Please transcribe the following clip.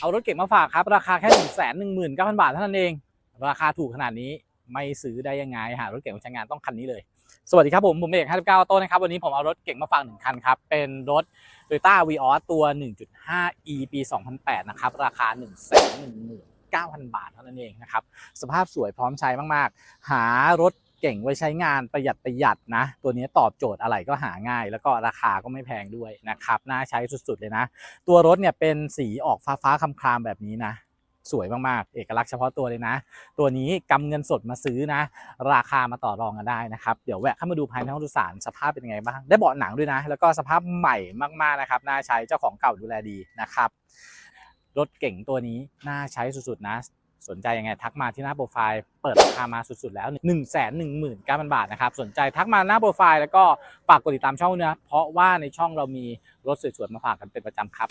เอารถเก่งมาฝากครับ ราคาแค่หนึ่งแสนหนึ่งหมื่นเก้าพันบาทเท่านั้นเอง ราคาถูกขนาดนี้ไม่ซื้อได้ยังไงหารถเก่งมาใช้งานต้องคันนี้เลย สวัสดีครับผม ผมเอก59โต้นนะครับ วันนี้ผมเอารถเก่งมาฝากหนึ่งคันครับ เป็นรถ Toyota v ีออตัว 1.5 e ปี2008 นะครับ ราคา 1 1 9 0 0 0 บาทเท่านั้นเองนะครับ สภาพสวยพร้อมใช้มาก ๆ หารถ เก่งไว้ใช้งานประหยัดประหยัดนะ ตัวนี้ตอบโจทย์อะไรก็หาง่าย แล้วก็ราคาก็ไม่แพงด้วยนะครับน่าใช้สุดๆเลยนะ ตัวรถเนี่ยเป็นสีออกฟ้าฟ้าๆคลามๆแบบนี้นะสวยมากๆ เอกลักษณ์เฉพาะตัวเลยนะ ตัวนี้กำเงินสดมาซื้อนะ ราคามาต่อรองกันได้นะครับ เดี๋ยวแวะเข้ามาดูภายในห้องโดยสารสภาพเป็นยังไงบ้าง ได้เบาะหนังด้วยนะ แล้วก็สภาพใหม่มากๆนะครับ น่าใช้เจ้าของเก่าดูแลดีนะครับ รถเก่งตัวนี้น่าใช้สุดๆนะ สนใจยังไงทักมาที่หน้าโปรไฟล์เปิดราคามาสุดๆแล้ว 1 1 9 0 0 0 บาทนะครับ สนใจทักมาหน้าโปรไฟล์แล้วก็ฝากกดติดตามช่องด้วยนะเพราะว่าในช่องเรามีรถสวยๆมาฝากกันเป็นประจำครับ